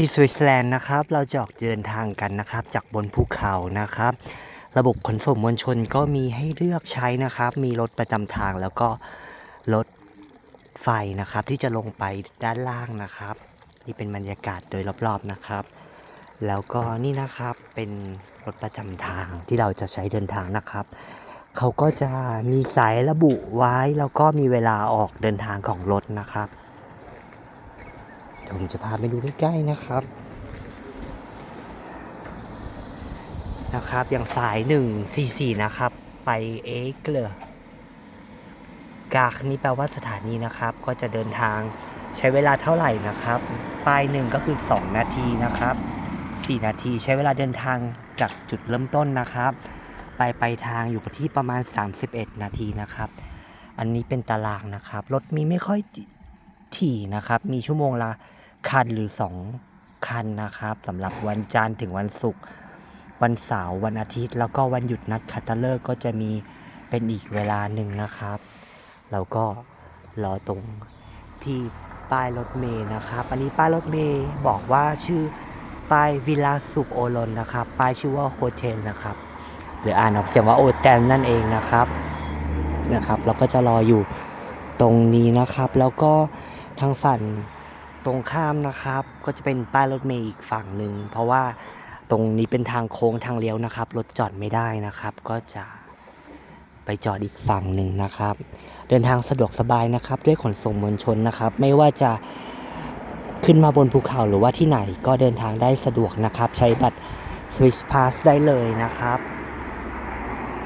ที่สวิตเซอร์แลนด์นะครับ เราจะออกเดินทางกันนะครับ จากบนภูเขานะครับ ระบบขนส่งมวลชนก็มีให้เลือกใช้นะครับ มีรถประจำทางแล้วก็รถไฟนะครับ ที่จะลงไปด้านล่างนะครับ นี่เป็นบรรยากาศโดยรอบๆนะครับ แล้วก็นี่นะครับเป็นรถประจำทางที่เราจะใช้เดินทางนะครับเขาก็จะมีสายระบุไว้แล้วก็มีเวลาออกเดินทางของรถนะครับ เดี๋ยวผมจะพาไปดูใกล้ๆนะครับ นะครับ อย่างสาย 144 นะครับ ไปเอ็กเลกากนี่แปลว่าสถานีนะครับ ก็จะเดินทางใช้เวลาเท่าไหร่นะครับปลายหนึ่งก็คือ 2 นาทีนะครับ 4 นาทีใช้เวลาเดินทางจากจุดเริ่มต้นนะครับ ไปไปทางอยู่ที่ประมาณ 31 นาทีนะครับ อันนี้เป็นตารางนะครับ รถมีไม่ค่อยถี่นะครับ มีชั่วโมงละ คันหรือ 2 คันนะครับสำหรับวันจันทร์ถึงวันศุกร์วันเสาร์วันอาทิตย์ แล้วก็วันหยุดนัดคัตเตอร์ก็จะมีเป็นอีกเวลาหนึ่งนะครับเราก็รอตรงที่ป้ายรถเมย์นะครับอันนี้ป้ายรถเมย์บอกว่าชื่อป้ายวิลลาสุขโอรนนะครับป้ายชื่อว่าโฮเทลนะครับหรืออ่านออกเสียงว่าโอแตนนั่นเองนะครับนะครับเราก็จะรออยู่ตรงนี้นะครับ แล้วก็ทางฝั่ง ตรงข้ามนะครับ ก็จะเป็นป้ายรถเมย์อีกฝั่งหนึ่งเพราะว่าตรงนี้เป็นทางโค้งทางเลี้ยวนะครับรถจอดไม่ได้นะครับ ก็จะไปจอดอีกฝั่งหนึ่งนะครับ เดินทางสะดวกสบายนะครับ ด้วยขนส่งมวลชนนะครับ ไม่ว่าจะขึ้นมาบนภูเขาหรือว่าที่ไหนก็เดินทางได้สะดวกนะครับ ใช้บัตร Swiss Pass ได้เลยนะครับ